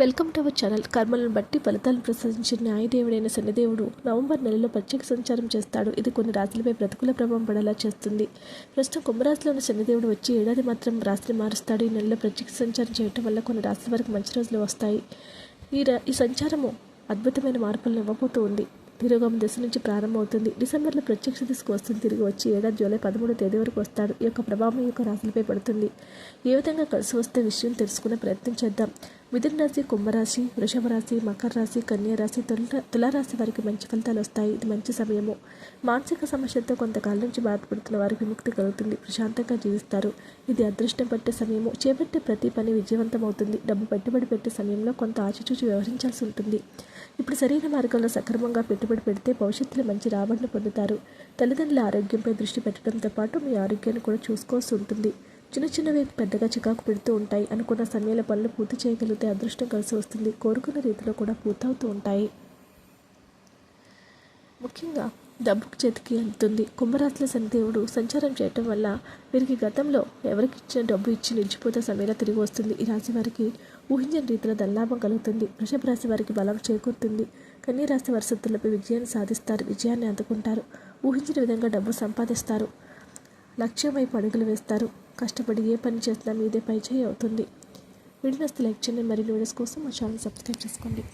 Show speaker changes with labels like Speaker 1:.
Speaker 1: Welcome to our channel. కర్మలను బట్టి ఫలితాలను ప్రసాదించిన న్యాయదేవుడైన శనిదేవుడు నవంబర్ నెలలో ప్రత్యేక సంచారం చేస్తాడు. ఇది కొన్ని రాశులపై ప్రతికూల ప్రభావం పడేలా చేస్తుంది. ప్రస్తుతం కుంభరాశిలో ఉన్న శనిదేవుడు వచ్చి ఏడాది మాత్రం రాశిని మారుస్తాడు. ఈ నెలలో ప్రత్యేక సంచారం చేయటం వల్ల కొన్ని రాశుల వరకు మంచి రోజులు వస్తాయి. ఈ రా ఈ సంచారము అద్భుతమైన మార్పులను ఇవ్వబోతూ ఉంది. తిరుగం దశ నుంచి ప్రారంభమవుతుంది. డిసెంబర్లో ప్రత్యక్ష దిశకు వస్తుంది. తిరిగి వచ్చి ఏడాది జూలై పదమూడో తేదీ వరకు వస్తాడు. ఈ యొక్క ప్రభావం ఈ యొక్క రాశులపై పడుతుంది. ఏ విధంగా కలిసి వస్తే విషయం తెలుసుకునే ప్రయత్నం చేద్దాం. మిథున రాశి కుంభరాశి వృషభ రాశి మకర రాశి కన్యా రాశి తుల తులారాశి వారికి మంచి ఫలితాలు వస్తాయి. ఇది మంచి సమయము. మానసిక సమస్యతో కొంతకాలం నుంచి బాధపడుతున్న వారికి విముక్తి కలుగుతుంది. ప్రశాంతంగా జీవిస్తారు. ఇది అదృష్టం పట్టే సమయము. చేపట్టే ప్రతి పని విజయవంతం అవుతుంది. డబ్బు పెట్టుబడి పెట్టే సమయంలో కొంత ఆచిచూచి వ్యవహరించాల్సి ఉంటుంది. ఇప్పుడు సరైన మార్గంలో సక్రమంగా పెట్టుబడి పెడితే భవిష్యత్తులో మంచి రాబడిని పొందుతారు. తల్లిదండ్రుల ఆరోగ్యంపై దృష్టి పెట్టడంతో పాటు మీ ఆరోగ్యాన్ని కూడా చూసుకోవాల్సి ఉంటుంది. చిన్న చిన్నవి పెద్దగా చికాకు పెడుతూ ఉంటాయి. అనుకున్న సమయాల పనులు పూర్తి చేయగలిగితే అదృష్టం కలిసి వస్తుంది. కోరుకున్న రీతిలో కూడా పూర్తవుతూ ఉంటాయి. ముఖ్యంగా డబ్బుకు చేతికి అందుతుంది. కుంభరాశుల శనిదేవుడు సంచారం చేయటం వల్ల వీరికి గతంలో ఎవరికి ఇచ్చిన డబ్బు ఇచ్చి నిలిచిపోతే సమయంలో తిరిగి వస్తుంది. ఈ రాశి వారికి ఊహించిన రీతిలో దల్లాభం కలుగుతుంది. వృషభ రాశి వారికి బలం చేకూరుతుంది. కన్యా రాశి వరుసత్తులపై విజయాన్ని సాధిస్తారు. విజయాన్ని అందుకుంటారు. ఊహించిన విధంగా డబ్బు సంపాదిస్తారు. లక్ష్యం వైపు అడుగులు వేస్తారు. కష్టపడి ఏ పని చేసినా మీదే పై చేయి అవుతుంది. వీడియోస్ లైక్ చేయండి మరిన్ని వీడియోస్ కోసం మా ఛానల్ సబ్స్క్రైబ్ చేసుకోండి.